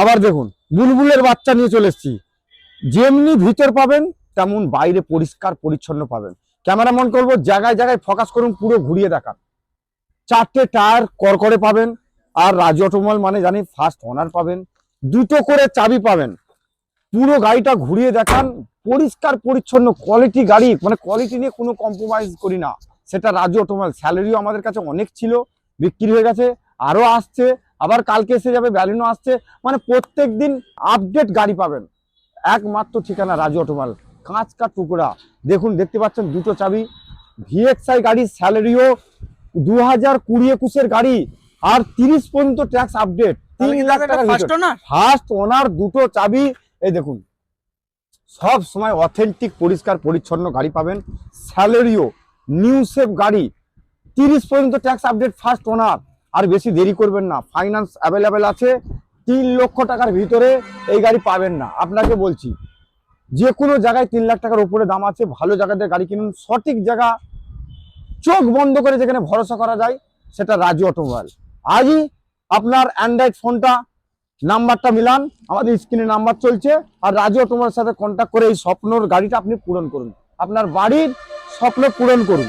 আবার দেখুন, বুলবুলের বাচ্চা নিয়ে চলে এসেছি। যেমনি ভিতর পাবেন, তেমন বাইরে পরিষ্কার, পরিচ্ছন্ন পাবেন। ক্যামেরাম্যান করব, জায়গায় জায়গায় ফোকাস করুন, পুরো ঘুরিয়ে দেখান। চারটে টায়ার করকরে পাবেন, আর রাজ অটোমল মানে জানি ফার্স্ট অনার পাবেন। দুটো করে চাবি পাবেন। পুরো গাড়িটা ঘুরিয়ে দেখান, পরিষ্কার, পরিচ্ছন্ন কোয়ালিটি গাড়ি মানে কোয়ালিটি নিয়ে কোনো কম্প্রোমাইজ করি না। সেটা রাজু অটোমোবাইল স্যালারিও আমাদের কাছে অনেক ছিল, বিক্রি হয়ে গেছে, আরও আসছে। আবার কালকে এসে যাবে ব্যালিনো আসছে। মানে প্রত্যেক দিন আপডেট গাড়ি পাবেন। একমাত্র ঠিকানা রাজু অটোমাল। কাঁচ কা টুকরা। দেখুন দেখতে পাচ্ছেন দুটো চাবি। ভিএক্সআই গাড়ি স্যালারিও দু হাজার কুড়ি একুশের গাড়ি। আর তিরিশ পর্যন্ত ট্যাক্স আপডেট তিন লাখ। না ফার্স্ট ওনার দুটো চাবি। এই দেখুন। সব সময় অথেন্টিক পরিষ্কার পরিচ্ছন্ন গাড়ি পাবেন। স্যালারিও নিউ সেফ গাড়ি। তিরিশ পর্যন্ত ট্যাক্স আপডেট ফার্স্ট ওনার আর বেশি দেরি করবেন না। ফাইন্যান্স অ্যাভেলেবেল আছে, তিন লক্ষ টাকার ভিতরে এই গাড়ি পাবেন না। আপনাকে বলছি যে কোনো জায়গায় তিন লাখ টাকার উপরে দাম আছে, ভালো জায়গাতে গাড়ি কিনুন, সঠিক জায়গা চোখ বন্ধ করে যেখানে ভরসা করা যায়, সেটা রাজু অটোমোবাইল। আজই আপনার অ্যান্ড্রয়েড ফোনটা নাম্বারটা মিলান, আমাদের স্ক্রিনে নাম্বার চলছে, আর রাজু তোমার সাথে কন্ট্যাক্ট করে এই স্বপ্নর গাড়িটা আপনি পূরণ করুন। আপনার বাড়ির স্বপ্ন পূরণ করুন।